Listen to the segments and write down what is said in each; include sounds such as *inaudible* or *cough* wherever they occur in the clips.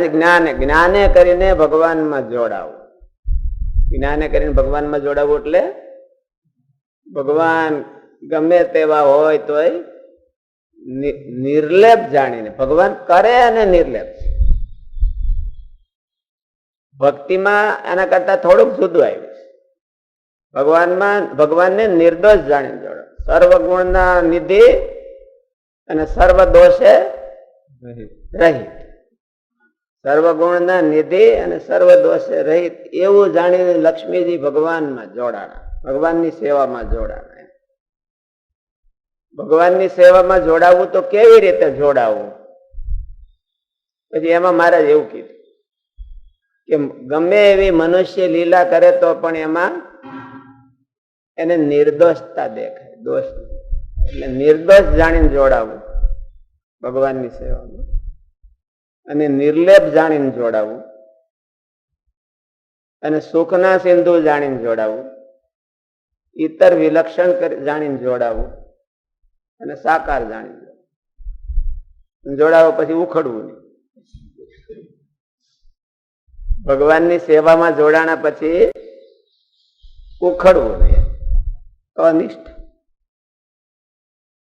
છે જ્ઞાને જ્ઞાને કરીને ભગવાનમાં જોડાવું. જ્ઞાને કરીને ભગવાનમાં જોડાવું એટલે ભગવાન ગમે તેવા હોય તોય નિર્લેપ જાણીને ભગવાન કરે અને નિર્લેપ. ભક્તિમાં એના કરતા થોડુંક જુદું આવ્યું છે. ભગવાનમાં ભગવાનને નિર્દોષ જાણીને જોડો સર્વગુણના નિધિ અને સર્વ દોષે રહિત સર્વ ગુણના નિધિ અને સર્વ દોષે રહિત એવું જાણીને લક્ષ્મીજી ભગવાનમાં જોડાણા. ભગવાનની સેવામાં જોડાણા ભગવાનની સેવામાં જોડાવું તો કેવી રીતે જોડાવું? પછી એમાં મારે એવું કીધું કે ગમે એવી મનુષ્ય લીલા કરે તો પણ એમાં એને નિર્દોષતા દેખાય. દોષ. એટલે નિર્દોષ જાણીને જોડાવું ભગવાનની સેવામાં. અને નિર્લેપ જાણીને જોડાવું. અને સુખના સિંધુ જાણીને જોડાવું. ઇતર વિલક્ષણ જાણીને જોડાવું. અને સાકાર જાણીને જોડાવું. જોડાવો પછી ઉખડવું નહીં. ભગવાનની સેવામાં જોડાણા પછી ઉખડવું નહીં. અનિષ્ઠ.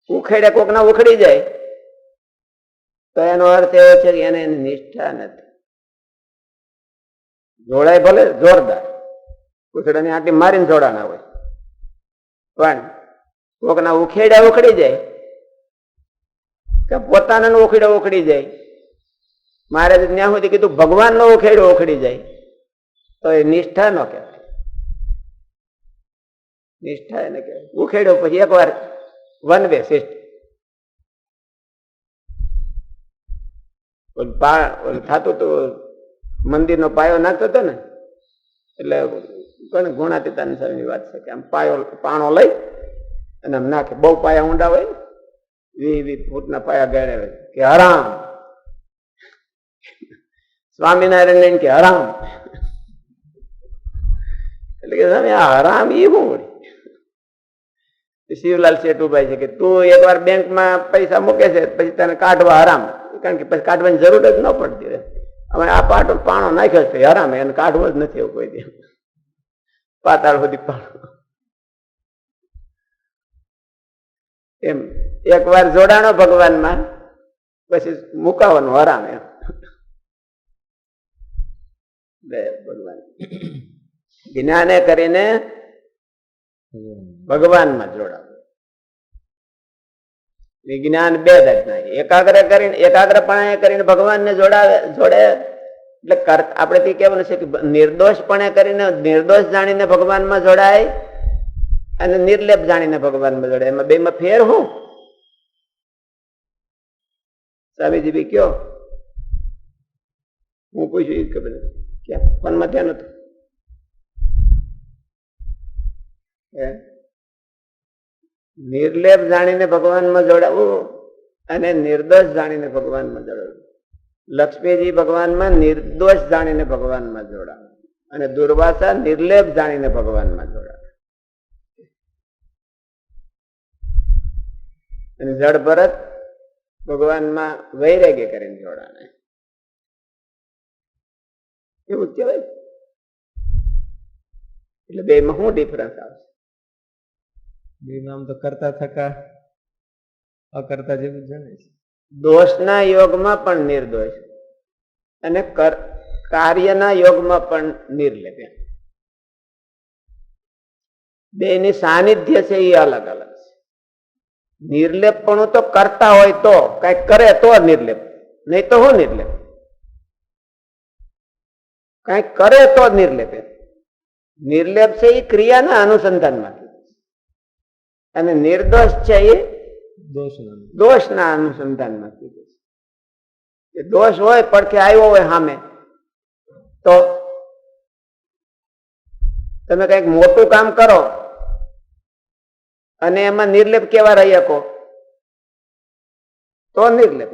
ઉખેડે કોકના ઉખડી જાય. તો એનો અર્થ એવો છે કે એને એની નિષ્ઠા નથી. જોડાય ભલે, જોરદાર. ઉખેડાની આંટી મારીને જોડાના હોય. પણ કોકના ઉખેડા ઉખડી જાય કે પોતાના ઉખેડા ઉખડી જાય. મારે ત્યાં સુધી કીધું ભગવાન નો ઉખેડો ઉખડી જાય. તો એ નિષ્ઠા નો કહેવાય. નિષ્ઠા એને કહેવાય. ઉખેડો પછી એકવાર વન વે સિસ્ટમ ઓલું પા ઓલું થતું તો મંદિરનો પાયો નાખતો હતો ને, એટલે કોને ગુણાતીતાની સ્વામીની વાત છે કે આમ પાયો, પાણો લઈ અને આમ નાખે. બહુ પાયા ઊંડા હોય વી વી ફૂટના પાયા ગાળે હોય કે હરામ. સ્વામિનારાયણ કે હરામ. એટલે કે સ્વામી, આ હરામ ઈ શું શિવલાલ શેઠ ઉભાઈ છે કે તું એકવાર બેંકમાં પૈસા મૂકે છે, પછી તને કાઢવા હરામ. કારણ કે પછી કાઢવાની જરૂર જ ન પડતી રહે. અમે આ પાટો પાણો નાખ્યો છે હરામે એને કાઢવો જ નથી એવું કોઈ દે પાતાળ સુધી પાણો એમ એકવાર જોડાણો ભગવાનમાં પછી મુકાવાનું હરામે. બે ભગવાન. *coughs* જ્ઞાને કરીને ભગવાનમાં જોડાવું. વિજ્ઞાન બે જાતના એકાગ્ર કરીને એકાગ્રપણે કરીને ભગવાનને જોડાવે, જોડે. એટલે આપણે આપણેથી કેવું છે કે નિર્દોષપણે કરીને, નિર્દોષ જાણીને ભગવાનમાં જોડાય અને નિર્લેપ જાણીને ભગવાનમાં જોડાય. એમાં બેમાં ફેર હું? સ્વામીજી બી કયો? હું પૂછ્યું કે બધું ક્યાં? મનમાં ધ્યાન હતું? નિર્લેપ જાણીને ભગવાનમાં જોડાવું અને નિર્દોષ જાણીને ભગવાનમાં જોડાવું. લક્ષ્મીજી ભગવાનમાં નિર્દોષ જાણીને ભગવાનમાં જોડાવું અને દુર્વાસા નિર્લેપ જાણીને ભગવાનમાં જોડાવે. અને જળ ભરત ભગવાનમાં વૈરાગ્ય કરીને જોડાણે એવું કહેવાય. એટલે બે માં શું ડિફરન્સ આવશે? બેમાં આમ તો કરતા થકા, અકર્તા જેવું છે. દોષના યોગમાં પણ નિર્દોષ અને કાર્યના યોગમાં પણ નિર્લેપ બે બેની સાનિધ્ય છે એ અલગ અલગ છે. નિર્લેપપણું તો કરતા હોય તો કંઈક કરે તો નિર્લેપ, નહીં તો હું નિર્લેપ. કંઈક કરે તો નિર્લેપ. નિર્લેપ છે એ ક્રિયાના અનુસંધાનમાં. અને નિર્દોષ છે એ દોષ ના દોષના અનુસંધાનમાં કીધું છે. દોષ હોય પડખે આવ્યો હોય સામે. તો તમે કંઈક મોટું કામ કરો અને એમાં નિર્લેપ કેવા રહી શકો? તો નિર્લેપ.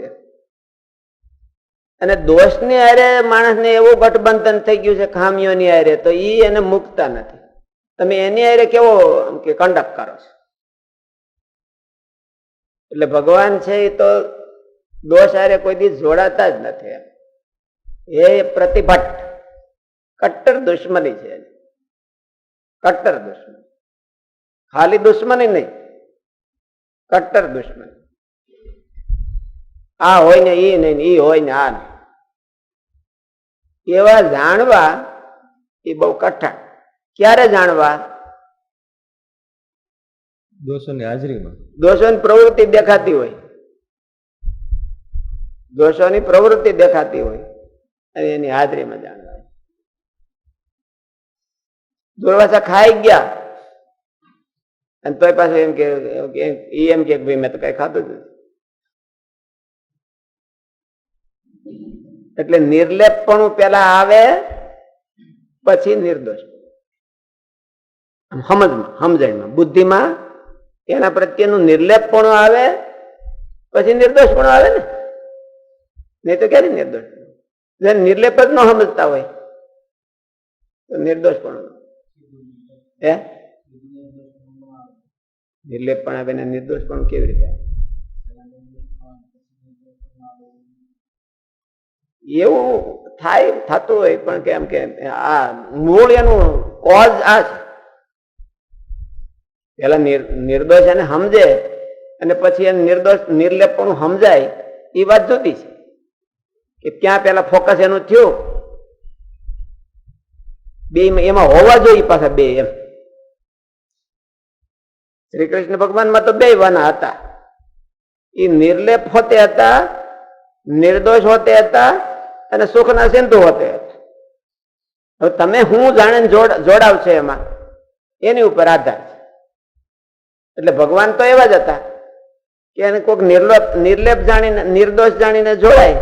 અને દોષની હારે માણસને એવું ગઠબંધન થઈ ગયું છે ખામીઓની હારે તો એ એને મુકતા નથી. તમે એની હારે કેવો કે કંડક કરો છો? એટલે ભગવાન છે એ તો દોષ આરે કોઈ દી જોડાતા જ નથી એ પ્રતિભટ્ટ કટ્ટર દુશ્મની છે કટ્ટર દુશ્મની. ખાલી દુશ્મની નહીં, કટ્ટર દુશ્મની. આ હોય ને ઈ નહીં એ હોય ને આ નહીં. એવા જાણવા એ બહુ કઠણ. ક્યારે જાણવા? દોષોની હાજરીમાં. દોષોની પ્રવૃત્તિ દેખાતી હોય. દોષોની પ્રવૃત્તિ દેખાતી હોય. અને એની હાજરીમાં જાણવા દુર્વાસા ખાઈ ગયા. અને તોય પાછું એમ કે એમ કે ભાઈ મેં તો કઈ ખાધું જ નથી. એટલે નિર્લેપપણું પેલા આવે, પછી નિર્દોષ. સમજમાં સમજણમાં બુદ્ધિમાં એના પ્રત્યેનું નિર્લેપપણું આવે, પછી નિર્દોષપણું આવે ને. નહીં તો ક્યારે નિર્દોષ? જેને નિર્લેપ જ ન સમજતા હોય, તો નિર્દોષ પણ હે? નિર્લેપ પણ આવે ને પણ કેવી રીતે એવું થાય, થતું હોય, પણ કેમ કે આ મૂળ એનું કોઝ આ છે. પેલા નિર્દોષ એને સમજે અને પછી એને નિર્દોષ, નિર્લેપણું સમજાય એ વાત જુદી છે. કે ક્યાં પેલા ફોકસ એનું થયું? બે એમાં હોવા જોઈએ પાછા બે એમ. શ્રી કૃષ્ણ ભગવાનમાં તો બે વાના હતા. એ નિર્લેપ હોતે હતા, નિર્દોષ હોતે હતા અને સુખના સિંધુ હોતે હતા. હવે તમે હું જાણે જોડાવ છે એમાં? એની ઉપર આધાર છે. એટલે ભગવાન તો એવા જ હતા કે એને કોઈક નિર્લોપ, નિર્લેપ જાણીને, નિર્દોષ જાણીને જોડાય,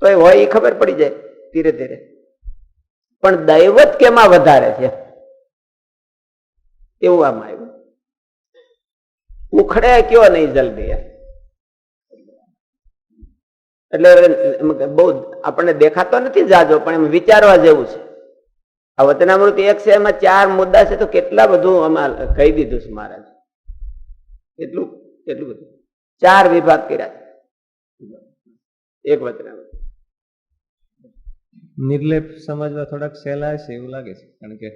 તો એ હોય એ ખબર પડી જાય ધીરે ધીરે. પણ દૈવત કેમાં વધારે છે? એવું આમાં આવ્યું. ઉખડે કયો નહીં જલ્દી. એટલે બહુ આપણને દેખાતો નથી જાજો, પણ એમ વિચારવા જેવું છે. આ વતનામૃતિ એક છે, એમાં ચાર મુદ્દા છે, તો કેટલા બધું આમાં કહી દીધું છે મહારાજ. એટલું એટલું બધું. ચાર વિભાગ કર્યા એક વચનામૃત નિર્લેપ સમજવા થોડાક સહેલા છે એવું લાગે છે કારણ કે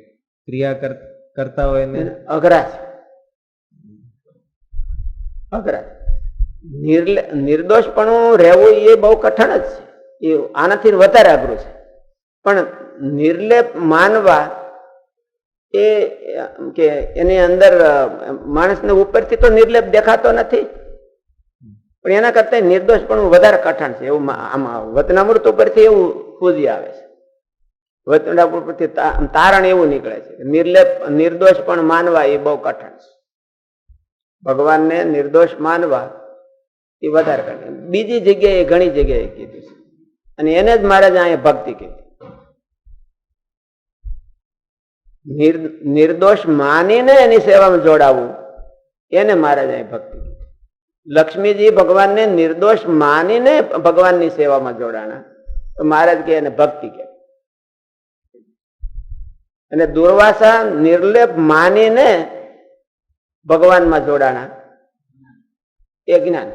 ક્રિયા કર- કરતા હોય ને અઘરા છે. અઘરા નિર્દોષપણું રહેવું એ બહુ કઠણ જ છે. એ આનાથી વધારે અઘરું છે. પણ નિર્લેપ માનવા એ, કે એની અંદર માણસને ઉપરથી તો નિર્લેપ દેખાતો નથી. પણ એના કરતા પણ વધારે કઠણ છે. એવું આમાં વતનામૃત ઉપરથી એવું પૂજી આવે છે. વતનામૃત ઉપરથી તારણ એવું નીકળે છે. નિર્લેપ, નિર્દોષ પણ માનવા એ બહુ કઠણ છે. ભગવાનને નિર્દોષ માનવા એ વધારે કઠણ બીજી જગ્યાએ ઘણી જગ્યાએ કીધું છે. અને એને જ મહારાજ અહીંયા ભક્તિ કીધી. નિર્દોષ માનીને એની સેવામાં જોડાવું. એને મહારાજ અહીં ભક્તિ લક્ષ્મીજી ભગવાનને નિર્દોષ માનીને ભગવાનની સેવામાં જોડાણા. તો મહારાજ કે એને ભક્તિ કે અને દુર્વાસા નિર્લેપ માનીને ભગવાનમાં જોડાણા. એ જ્ઞાન.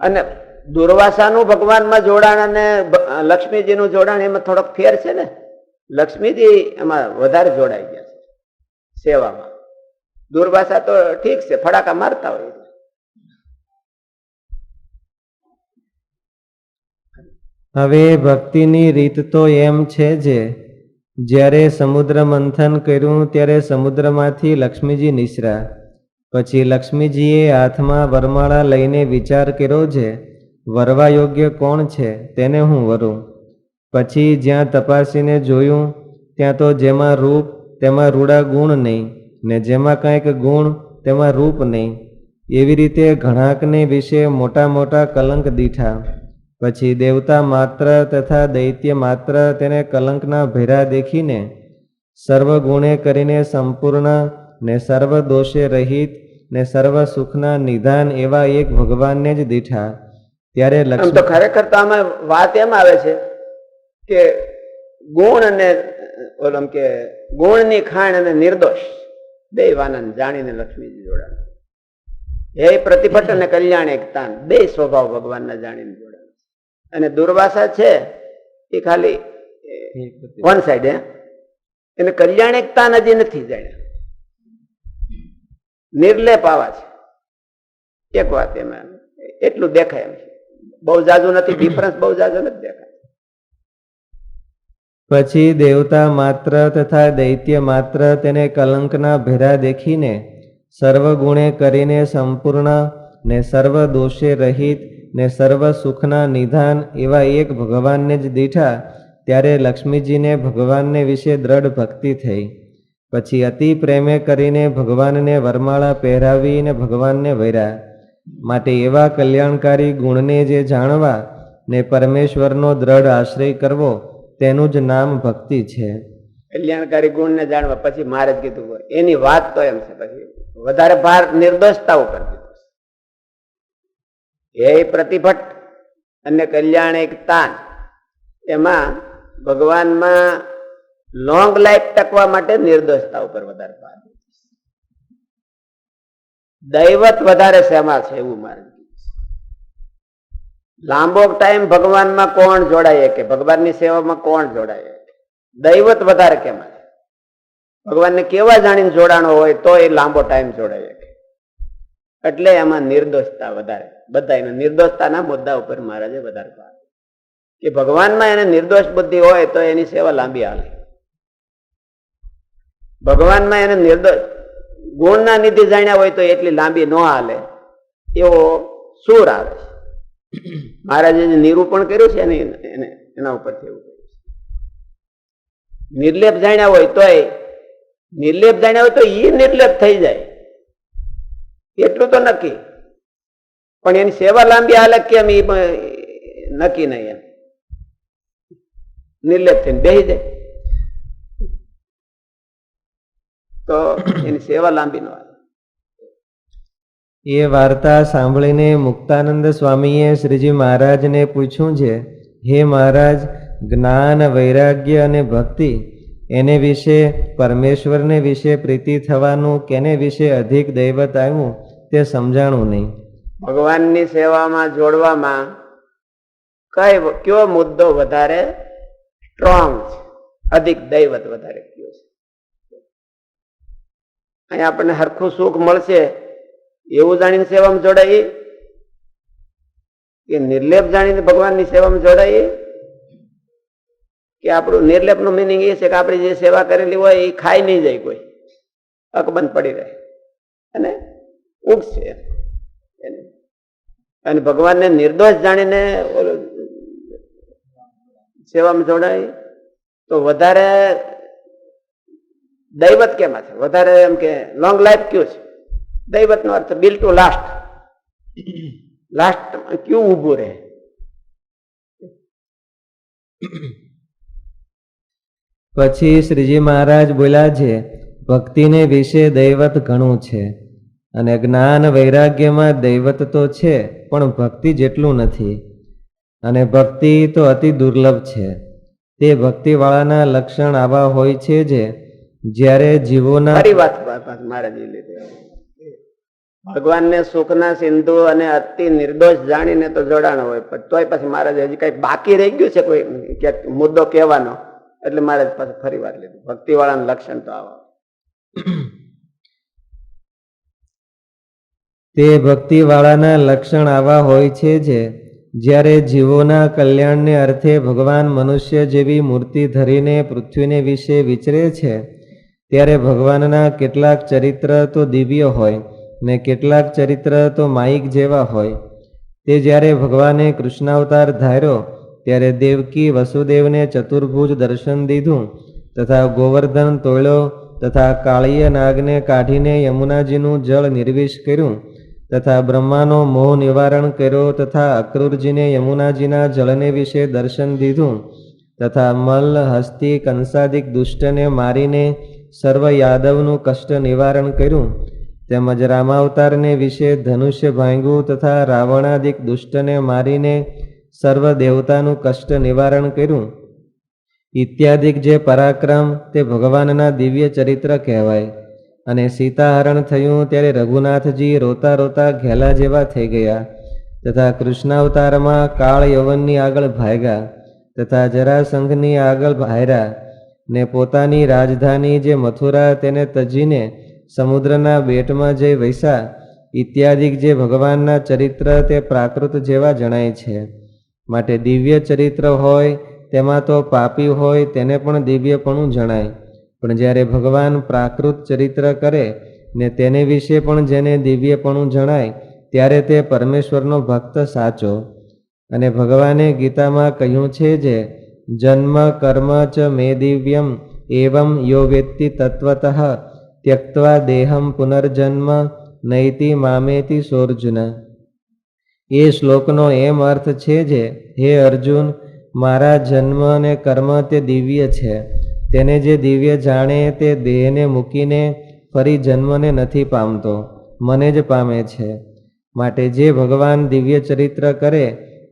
અને દુર્વાસાનું ભગવાનમાં જોડાણ અને લક્ષ્મીજીનું જોડાણ એમાં થોડોક ફેર છે ને? લક્ષ્મીજી એમાં વધારે જોડાઈ ગયા છે સેવામાં. દુર્વાસા તો ઠીક છે, ફડાકા મારતા હોય હવે ભક્તિની રીત તો એમ છે જે, જ્યારે સમુદ્ર મંથન કર્યું ત્યારે સમુદ્રમાંથી લક્ષ્મીજી નિસરા પછી લક્ષ્મીજીએ હાથમાં વરમાળા લઈને વિચાર કર્યો છે, વરવા યોગ્ય કોણ છે તેને હું વરું. પછી જ્યાં તપાસીને જોયું, ત્યાં તો જેમાં રૂપ, તેમાં રૂડા ગુણ નહીં, ને જેમાં કંઈક ગુણ, તેમાં રૂપ નહીં. એવી રીતે ઘણાકને વિશે મોટા મોટા કલંક દીઠા. પછી દેવતા માત્ર તથા દૈત્ય માત્ર તેને કલંકના ભેરા દેખીને સર્વ ગુણે કરીને સંપૂર્ણ ને સર્વ દોષે રહિત ને સર્વ સુખના નિધાન એવા એક ભગવાનને જ દીઠા. ત્યારે લક્ષ્મણ તો ખરેખર તો આમાં વાત એમ આવે છે કે ગુણ અને ઓલમ કે ગુણની ખાણ અને નિર્દોષ દૈવાનંદ જાણીને લક્ષ્મીજી જોડાણ હે પ્રતિભટ અને કલ્યાણ એકતાન બે સ્વભાવ ભગવાનના જાણીને જોડાણ અને દુર્વાસા છે એ ખાલી વન સાઈડ એને કલ્યાણ એકતાન હજી નથી જાણ્યા. નિર્લેપ આવા છે. એક વાત એમાં, એટલું દેખાય એમ બહુ જાજુ નથી ડિફરન્સ બહુ જાજુ નથી દેખાય. પછી દેવતા માત્ર તથા દૈત્ય માત્ર તેને કલંકના ભેરા દેખીને સર્વ ગુણે કરીને સંપૂર્ણ ને સર્વ દોષે રહિત ને સર્વ સુખના નિધાન એવા એક ભગવાનને જ દીઠા, ત્યારે લક્ષ્મીજીને ભગવાનને વિશે દ્રઢ ભક્તિ થઈ. પછી અતિ પ્રેમે કરીને ભગવાનને વરમાળા પહેરાવીને ભગવાનને વૈરા માટે એવા કલ્યાણકારી ગુણને જે જાણવા ને પરમેશ્વરનો દ્રઢ આશ્રય કરવો, તેનું જ નામ ભક્તિ છે. કલ્યાણકારી ગુણને જાણવા પછી મારે જ કીધું હોય. એની વાત તો એમ છે, પછી વધારે ભાર નિર્દોષતા ઉપર દીધો એ પ્રતિભટ અને કલ્યાણ એક તાન, એમાં ભગવાનમાં લોંગ લાઈફ ટકવા માટે નિર્દોષતા ઉપર વધારે ભાર દૈવત વધારે શેમાં છે એવું મારે લાંબો ટાઈમ ભગવાનમાં કોણ જોડાય કે? ભગવાનની સેવામાં કોણ જોડાય દૈવત વધારે કેમાં છે? ભગવાનને કેવા જાણીને જોડાણો હોય તો એ લાંબો ટાઈમ જોડાય કે? એટલે એમાં નિર્દોષતા વધારે. બધા એના નિર્દોષતાના મુદ્દા ઉપર મહારાજે વધારે ભાર કે ભગવાનમાં એને નિર્દોષ બુદ્ધિ હોય તો એની સેવા લાંબી હાલે. ભગવાનમાં એને નિર્દોષ ગુણના નિધિ જાણ્યા હોય તો એટલી લાંબી ન હાલે. એવો સૂર આવે છે. મહારાજે જે નિરૂપણ કર્યું છે એને એને, એના ઉપરથી એવું કર્યું છે. નિર્લેપ જાણ્યા હોય તોય, નિર્લેપ જાણ્યા હોય તો એ નિર્લેપ થઈ જાય. એટલું તો નક્કી. પણ એની સેવા લાંબી હાલે કેમ એ નક્કી નહીં એમ. નિર્લેપ થઈને બેસી જાય. તો એની સેવા લાંબી ન એ વાર્તા સાંભળીને મુક્તાનંદ સ્વામીએ શ્રીજી મહારાજને પૂછ્યું છે હે મહારાજ જ્ઞાન વૈરાગ્ય અને ભક્તિ એને વિશે પરમેશ્વરને વિશે પ્રીતિ થવાનું કેને વિશે અધિક દૈવત આવ્યું તે સમજાણું નહીં. ભગવાનની સેવામાં જોડવામાં કઈ કયો મુદ્દો વધારે સ્ટ્રોંગ છે? અધિક દૈવત વધારે. અહીંયા આપણને હરખું સુખ મળશે. એવું જાણીને સેવામાં જોડાઈએ? કે નિર્લેપ જાણીને ભગવાનની સેવામાં જોડાઈએ? કે આપણું નિર્લેપનું મિનિંગ એ છે કે આપણે જે સેવા કરેલી હોય એ ખાઈ નહીં જાય કોઈ. અકબંધ પડી રહે. અને ઉગશે અને ભગવાનને નિર્દોષ જાણીને સેવામાં જોડાય તો વધારે દૈવત કેમાં છે? વધારે એમ કે લોંગ લાઈફ કયું છે? દૈવત નો અર્થ બિલ ટુ લાસ્ટ લાસ્ટ કયું ઊભું રહે? પછી શ્રીજી મહારાજ બોલ્યા છે, ભક્તિને વિશે દૈવત ઘણું છે અને જ્ઞાન વૈરાગ્યમાં દૈવત તો છે, પણ ભક્તિ જેટલું નથી. અને ભક્તિ તો અતિ દુર્લભ છે. તે ભક્તિવાળાના લક્ષણ આવા હોય છે જે જ્યારે જીવોના ફરી વાત મારે લીધી. ભગવાનને સુખના સિંધુ અને અતિ નિર્દોષ જાણીને તો જોડાણ હોય પણ તોય પછી મહારાજ હજી કઈ બાકી રહી ગયું છે કોઈ? ક્યાંક મુદ્દો કહેવાનો. એટલે મારે પાછું ફરી વાત લીધું. ભક્તિ વાળાનું લક્ષણ તો આવા. તે ભક્તિવાળાના લક્ષણ આવા હોય છે જે જ્યારે જીવોના કલ્યાણને અર્થે ભગવાન મનુષ્ય જેવી મૂર્તિ ધરીને પૃથ્વીને વિશે વિચરે છે ત્યારે ભગવાનના કેટલાક ચરિત્ર તો દિવ્ય હોય ને કેટલાક ચરિત્ર તો માઇક જેવા હોય. તે જ્યારે ભગવાને કૃષ્ણાવતાર ધાર્યો, ત્યારે દેવકી વસુદેવને ચતુર્ભુજ દર્શન દીધું તથા ગોવર્ધન તોળ્યો તથા કાળીય નાગને કાઢીને યમુનાજીનું જળ નિર્વિષ કર્યું તથા બ્રહ્માનો મોહ નિવારણ કર્યો તથા અક્રૂરજીને યમુનાજીના જળને વિશે દર્શન દીધું તથા મલ્લ હસ્તી, કંસાદિક દુષ્ટને મારીને સર્વ યાદવનું કષ્ટ નિવારણ કર્યું. તેમજ રામાવતારને વિશે ધનુષ્ય ભાંગ્યું તથા રાવણાદિક દુષ્ટને મારીને સર્વ દેવતાનું કષ્ટ નિવારણ કર્યું. ઇત્યાદિક જે પરાક્રમ તે ભગવાનના દિવ્ય ચરિત્ર કહેવાય. અને સીતાહરણ થયું ત્યારે રઘુનાથજી રોતા રોતા ઘેલા જેવા થઈ ગયા તથા કૃષ્ણાવતારમાં કાળ યવનની આગળ ભાગ્યા તથા જરાસંઘની આગળ ભાયરા ને પોતાની રાજધાની જે મથુરા તેને તજીને સમુદ્રના બેટમાં જઈ વૈસા ઇત્યાદિક જે ભગવાનના ચરિત્ર તે પ્રાકૃત જેવા જણાય છે. માટે દિવ્ય ચરિત્ર હોય, તેમાં તો પાપી હોય તેને પણ દિવ્યપણું જણાય. પણ જ્યારે ભગવાન પ્રાકૃત ચરિત્ર કરે ને તેને વિશે પણ જેને દિવ્યપણું જણાય, ત્યારે તે પરમેશ્વરનો ભક્ત સાચો. અને ભગવાને ગીતામાં કહ્યું છે જે જન્મ કર્મ ચ મે દિવ્યમ એવમ યો વેત્તિ તત્વત ત્યક્ત્વા દેહમ પુનર્જન્મ નૈતિ મામેતિ સોર્જુન એ શ્લોકનો એમ અર્થ છે જે હે અર્જુન મારા જન્મ અને કર્મ તે દિવ્ય છે તેને જે દિવ્ય જાણે તે દેહને મૂકીને ફરી જન્મને નથી પામતો મને જ પામે છે માટે જે ભગવાન દિવ્ય ચરિત્ર કરે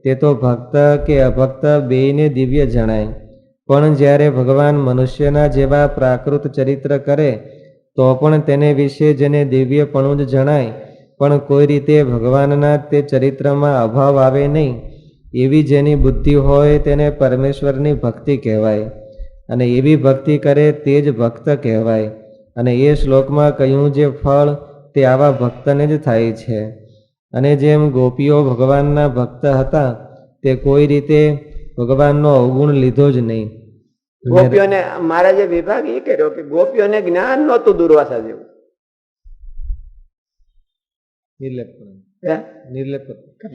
તે તો ભક્ત કે અભક્ત બેયને દિવ્ય જણાય. પણ જ્યારે ભગવાન મનુષ્યના જેવા પ્રાકૃત ચરિત્ર કરે, તો પણ તેને વિશે જેને દિવ્યપણું જ જણાય, પણ કોઈ રીતે ભગવાનના તે ચરિત્રમાં અભાવ આવે નહીં. એવી જેની બુદ્ધિ હોય તેને પરમેશ્વરની ભક્તિ કહેવાય, અને એવી ભક્તિ કરે તે જ ભક્ત કહેવાય. અને એ શ્લોકમાં કહ્યું જે ફળ તે આવા ભક્તને જ થાય છે. અને જેમ ગોપીઓ ભગવાનના ભક્ત હતા તે કોઈ રીતે ભગવાનનો અવગુણ લીધો જ નહીં. ગોપીઓને મહારાજે વિભાગ એ કર્યો કે ગોપીઓને જ્ઞાન નહોતું દુર્વાસા જેવું.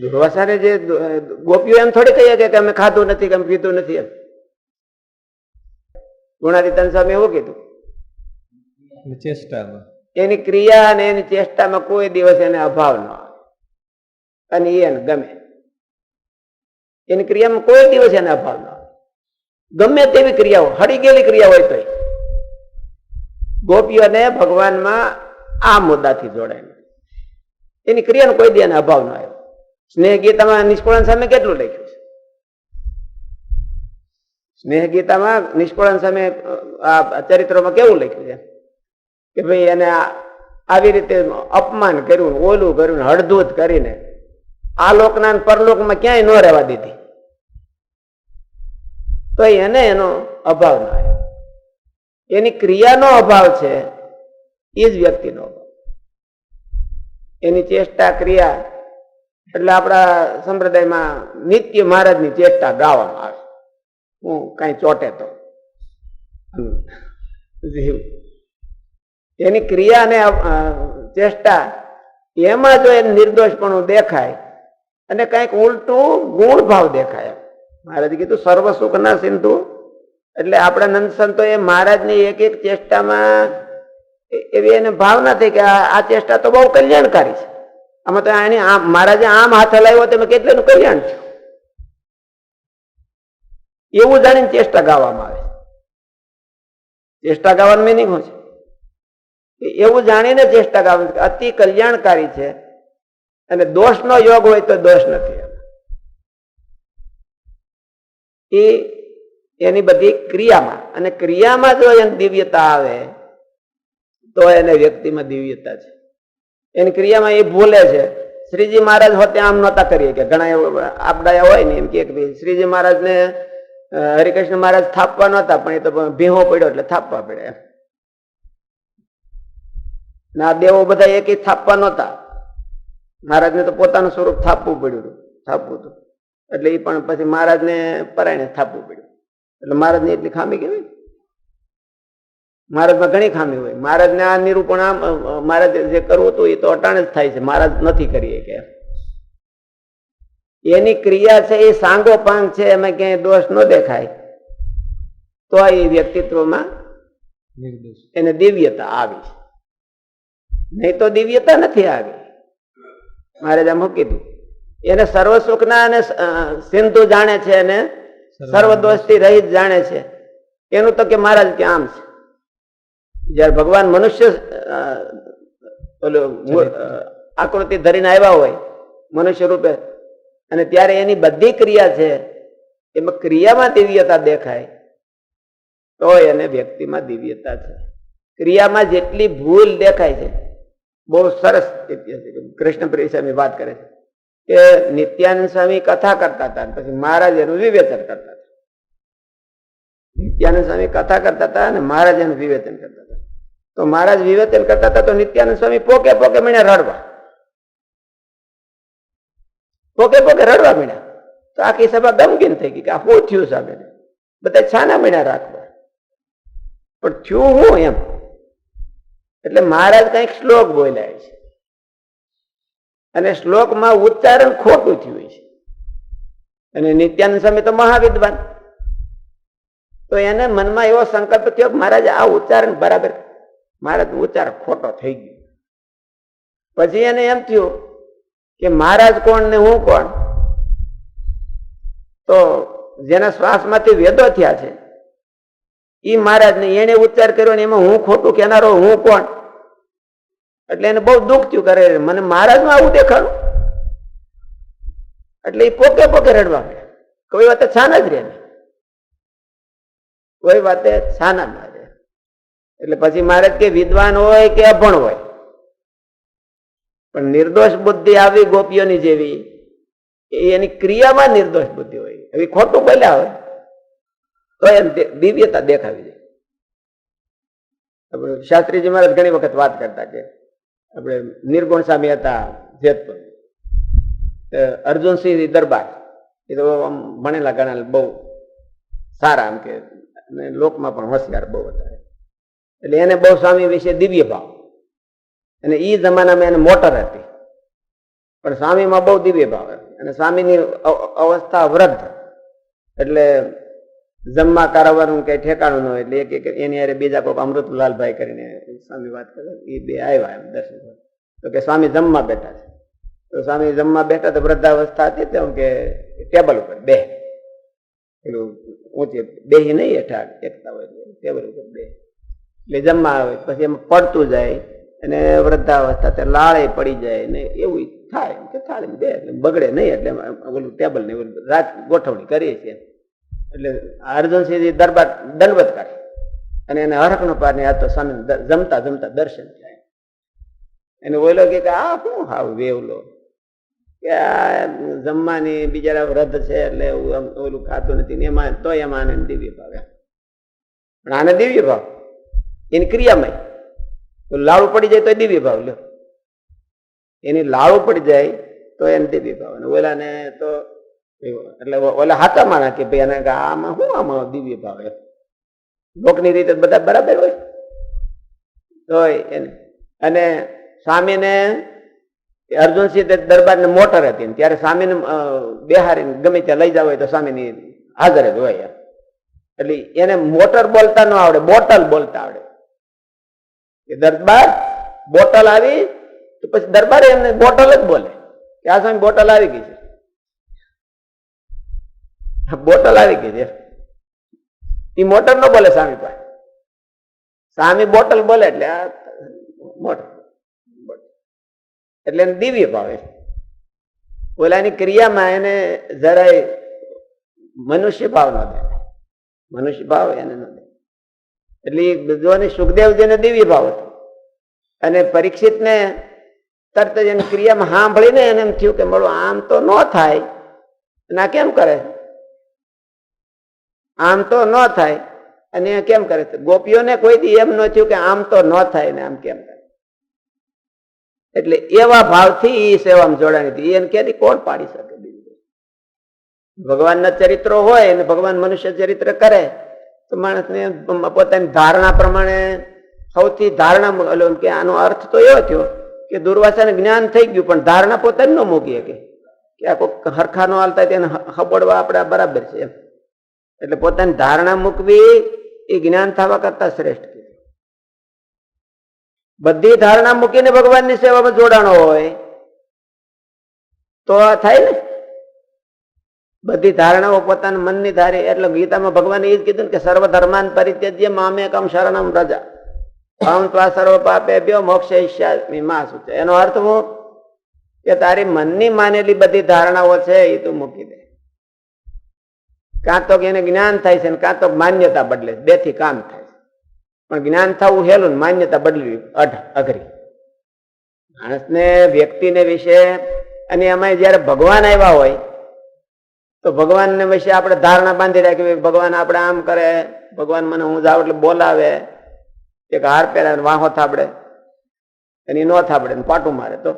દુર્વાસાને જે ગોપીઓ એમ થોડી કહીએ કે અમે ખાધું નથી કે અમે પીધું નથી એમ. ગુણાદિત્ય સ્વામી એવું કીધું. ચેષ્ટામાં. એની ક્રિયા અને એની ચેષ્ટામાં કોઈ દિવસ એને અભાવ ન આવે અને એ એને ગમે. એની ક્રિયામાં કોઈ દિવસ એને અભાવ ન ગમે તેવી ક્રિયાઓ, હળી ગયેલી ક્રિયા હોય તોય. ગોપીઓને ભગવાનમાં આ મુદ્દાથી જોડાય એની ક્રિયાનો કોઈ દી એને અભાવ ન આવ્યો. સ્નેહ ગીતામાં નિષ્ફળન સામે કેટલું લખ્યું છે? સ્નેહ ગીતામાં નિષ્ફળન સામે આ ચરિત્રમાં કેવું લખ્યું છે? કે ભાઈ એને આવી રીતે અપમાન કર્યું, ઓલું કર્યું, હળધૂત કરીને આ લોકના પરલોકમાં ક્યાંય ન રહેવા દીધી. તો એને એનો અભાવ ન આવ્યો. એની ક્રિયાનો અભાવ છે, એ જ વ્યક્તિનો એની ચેષ્ટા ક્રિયા, એટલે આપણા સંપ્રદાયમાં નિત્ય મહારાજની ચેષ્ટા ગાવામાં આવે. હું કઈ ચોટે તો. એની ક્રિયા અને ચેષ્ટા, એમાં જો એને નિર્દોષપણું દેખાય અને કંઈક ઉલટું ગુણ ભાવ દેખાય. મહારાજે કીધું, સર્વ સુખ ના સિંધુ. એટલે આપણા નંદ સંતો એ મહારાજની એક એક ચેષ્ટામાં એવી એને ભાવના થઈ કે આ ચેષ્ટા તો બહુ કલ્યાણકારી છે. આમાં તો એને આમ, મહારાજે આમ હાથ હલાવ્યો તેમાં કેટલું કલ્યાણ થયું એવું જાણીને ચેષ્ટા ગાવામાં આવે ચેષ્ટા ગાવાનું મિનિંગ હોય છે? એવું જાણીને ચેષ્ટા ગાવાની અતિ કલ્યાણકારી છે. અને દોષનો યોગ હોય તો દોષ નથી એ એની બધી ક્રિયામાં, અને ક્રિયામાં જો એને દિવ્યતા આવે, તો એને વ્યક્તિમાં દિવ્યતા છે. એની ક્રિયામાં એ ભૂલે છે. શ્રીજી મહારાજ હોતે આમ નહોતા કરીએ કે ઘણા આપડા હોય ને એમ કે કે શ્રીજી મહારાજને હરિકૃષ્ણ મહારાજ થાપવા નહોતા, પણ એ તો ભીહો પડ્યો એટલે થાપવા પડે ના દેવો બધા એક થાપવા નહોતા. મહારાજને તો પોતાનું સ્વરૂપ થાપવું પડ્યું હતું થાપવું હતું. એટલે એ પણ પછી મહારાજને પરાયણે થાપવું પડ્યું. એટલે મહારાજની એટલી ખામી કેવી? મહારાજમાં ઘણી ખામી હોય. મહારાજને આ નિરૂપણ આમ મહારાજ જે કરવું હતું એ તો અટાણે જ થાય છે. મહારાજ નથી કરીએ કે એની ક્રિયા છે એ સાંગો પાંગ છે એમાં ક્યાંય દોષ ન દેખાય. તો એ વ્યક્તિત્વમાં એને દિવ્યતા આવી છે. નહીં તો દિવ્યતા નથી આવી. મહારાજ શું કીધું એને સર્વ સુખના અને સિંધુ જાણે છે અને સર્વ દોષથી રહિત જાણે છે. એનું તો કે મહારાજ કે આમ છે. જ્યારે ભગવાન મનુષ્ય આકૃતિ ધરીને આવ્યા હોય મનુષ્ય રૂપે અને ત્યારે એની બધી ક્રિયા છે એમાં ક્રિયામાં દિવ્યતા દેખાય તો એને વ્યક્તિમાં દિવ્યતા છે. ક્રિયામાં જેટલી ભૂલ દેખાય છે બહુ સરસ કૃષ્ણ પ્રિય સ્વામી વાત કરે છે કે નિત્યાનંદ સ્વામી કથા કરતા હતા પછી મહારાજ એનું વિવેચન કરતા હતા. નિત્યાનંદ સ્વામી કથા કરતા હતા અને મહારાજ એનું વિવેચન કરતા હતા. તો મહારાજ વિવેચન કરતા હતા તો નિત્યાનંદ સ્વામી પોકે પોકે મને રડવા. પોકે પોકે રડવા મીણ્યા. તો આખી સભા ગમગીન થઈ ગઈ કે આ શું થયું સામે બધા છાના મીણા રાખવા. પણ થયું હું એમ? એટલે મહારાજ કંઈક શ્લોક બોલ્યા છે. અને શ્લોકમાં ઉચ્ચારણ ખોટું થયું છે. અને નિત્યાનંદ સ્વામી તો મહાવિદ્વાન. તો એને મનમાં એવો સંકલ્પ થયો કે મહારાજ, આ ઉચ્ચારણ બરાબર મહારાજ ઉચ્ચારણ ખોટો થઈ ગયો. પછી એને એમ થયું કે મહારાજ કોણ ને હું કોણ? તો જેના શ્વાસમાંથી વેદો થયા છે ઈ મહારાજ ને એને ઉચ્ચાર કર્યો ને એમાં હું ખોટું કેનારો હું કોણ? એટલે એને બહુ દુઃખ થયું કરે મને મહારાજ મહારાજમાં આવું દેખાડું. એટલે એ પોકે પોકે રડવા કોઈ વાતે છાના જ રહે કોઈ વાતે છાના ના રહે એટલે પછી મહારાજ કે વિદ્વાન હોય કે અભણ હોય. પણ નિર્દોષ બુદ્ધિ આવી ગોપીઓની જેવી, એ એની ક્રિયામાં નિર્દોષ બુદ્ધિ હોય. એવી ખોટું બોલ્યા હોય. તો એમ દિવ્યતા દેખાવી જાય આપણે શાસ્ત્રીજી મહારાજ ઘણી વખત વાત કરતા કે આપણે નિર્ગુણ સ્વામી હતા જેતપુર. અર્જુનસિંહ દરબાર, એ તો આમ ભણેલા ગણેલા બહુ સારા આમ કે લોકમાં પણ હોશિયાર બહુ હતા. એટલે એને બહુ સ્વામી વિશે દિવ્ય ભાવ. અને એ જમાનામાં એને મોટર હતી. પણ સ્વામીમાં બહુ દિવ્ય ભાવ અને સ્વામીની અવસ્થા વૃદ્ધ. એટલે જમવા કારોબારનું કઈ ઠેકાણું ન હોય એટલે એક એની હારે બીજા કોઈક અમૃતલાલભાઈ કરીને સ્વામી વાત કરે, એ બે આવ્યા એમ દર્શન તો કે સ્વામી જમવા બેઠા છે. તો સ્વામી જમવા બેઠા તો વૃદ્ધાવસ્થા હતી તેમ કે ટેબલ ઉપર બે. પેલું ઊંચી બેહી નહીં હેઠા એકતા હોય ટેબલ ઉપર બે. એટલે જમવા આવે, પછી એમ પડતું જાય અને વૃદ્ધાવસ્થા તે લાળે પડી જાય ને એવું થાય કે થાળી બે, એટલે બગડે નહીં એટલે ઓલું ટેબલ ને રાત ગોઠવણી કરીએ છીએ. એટલે અર્જુનસિંહજી દરબાર દંડવત કાઢે. અને એને હરખનો પાર ને આ તો સ્વામી જમતા જમતા દર્શન થાય. એને ઓલો કે, આ શું હાવ વેવલો. કે આ જમવાની બિચારા વ્રત છે એટલે ઓલું ખાતું નથી એમાં તો એમાં આને દિવ્ય ભાવે. પણ આને દિવ્ય ભાવ. એની ક્રિયામાં લાડુ પડી જાય તો દિવ્ય ભાવ લ્યો. એની લાડુ પડી જાય તો એને દિવ્ય ભાવ. અને ઓલાને તો. એટલે ઓલા હાથા માણા કે ભાઈ એને આમાં શું આમાં દિવ્ય ભાવ એમ. લોકની રીતે બધા બરાબર હોય. તો એને. અને સ્વામીને અર્જુનસિંહ દરબારને મોટર હતી ને ત્યારે સ્વામીને બેહારીને ગમે ત્યાં લઈ જાવ હોય તો સ્વામીની હાજર જ હોય. એટલે એને મોટર બોલતા ન આવડે, બોટલ બોલતા આવડે. કે દરબાર, બોટલ આવી, તો પછી દરબારે એમને બોટલ જ બોલે. કે આ સ્વામી બોટલ આવી ગઈ છે. બોટલ આવી ગઈ છે એ મોટર ન બોલે સ્વામી પાસે. સ્વામી બોટલ બોલે એટલે આ મોટર. એટલે એને દિવ્ય ભાવે. ઓલાની ક્રિયામાં એને જરાય મનુષ્ય ભાવ ન દે. મનુષ્ય ભાવ એને ન દે. એટલે જોને સુખદેવજીને દિવ્ય ભાવ હતો. અને પરીક્ષિતને તરત જ એની ક્રિયામાં સાંભળીને એને એમ થયું કે મળો, આમ તો ન થાય. આ કેમ કરે? આમ તો ન થાય. અને કેમ કરે છે? ગોપીઓને કોઈ દી એમ ન થયું કે આમ તો ન થાય ને આમ કેમ કરે? એટલે એવા ભાવથી એ સેવામાં જોડાણી હતી. એને ક્યાંથી કોણ પાડી શકે ભગવાનના ચરિત્રો હોય અને ભગવાન મનુષ્ય ચરિત્ર કરે, તો માણસને પોતાની ધારણા પ્રમાણે સૌથી ધારણા કે આનો અર્થ તો એવો થયો કે દુર્વાસાને જ્ઞાન થઈ ગયું, પણ ધારણા પોતાની ન મૂકી શકે કે આ કોઈક હરખા નો હાલતા તેને હબડવા આપણે બરાબર છે એમ. એટલે પોતાની ધારણા મૂકવી એ જ્ઞાન થવા કરતા શ્રેષ્ઠ બધી ધારણા મૂકીને ભગવાનની સેવામાં જોડાણો હોય, તો આ થાય ને. બધી ધારણાઓ પોતાના મનની ધારી. એટલે ગીતામાં ભગવાને એ જ કીધું કે સર્વ ધર્માન પરિત્યજ્ય મામે કમ શરણમ રજા. અહમ ત્વા સર્વ પાપે બ્યો મોક્ષ મા સૂચે એનો અર્થ હું કે તારી મનની માનેલી બધી ધારણાઓ છે એ તું મૂકી દે. કાં તો એને જ્ઞાન થાય છે કાં તો માન્યતા બદલે બેથી કામ થાય છે. પણ જ્ઞાન થવું હેલું માન્યતા બદલવી અઢ અઘરી. માણસને, વ્યક્તિને વિશે અને એમાં જયારે ભગવાન આવ્યા હોય, તો ભગવાનને વિશે આપણે ધારણા બાંધી રાખી ભગવાન આપણે આમ કરે, ભગવાન મને હું જાઉં એટલે બોલાવે. એક હાર પહેરાવે વાહો થાપડે એની નો થાપડે પાટું મારે તો.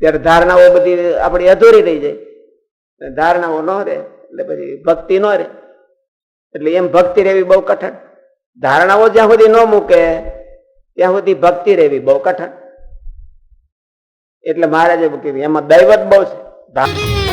ત્યારે ધારણાઓ બધી આપણી અધૂરી રહી જાય. ધારણાઓ ન રહે, એટલે પછી ભક્તિ ન રહે. એટલે એમ ભક્તિ રહેવી બહુ કઠણ. ધારણાઓ જ્યાં સુધી ન મૂકે, ત્યાં સુધી ભક્તિ રહેવી બહુ કઠણ. એટલે મહારાજે કીધું એમાં દૈવત બહુ છે.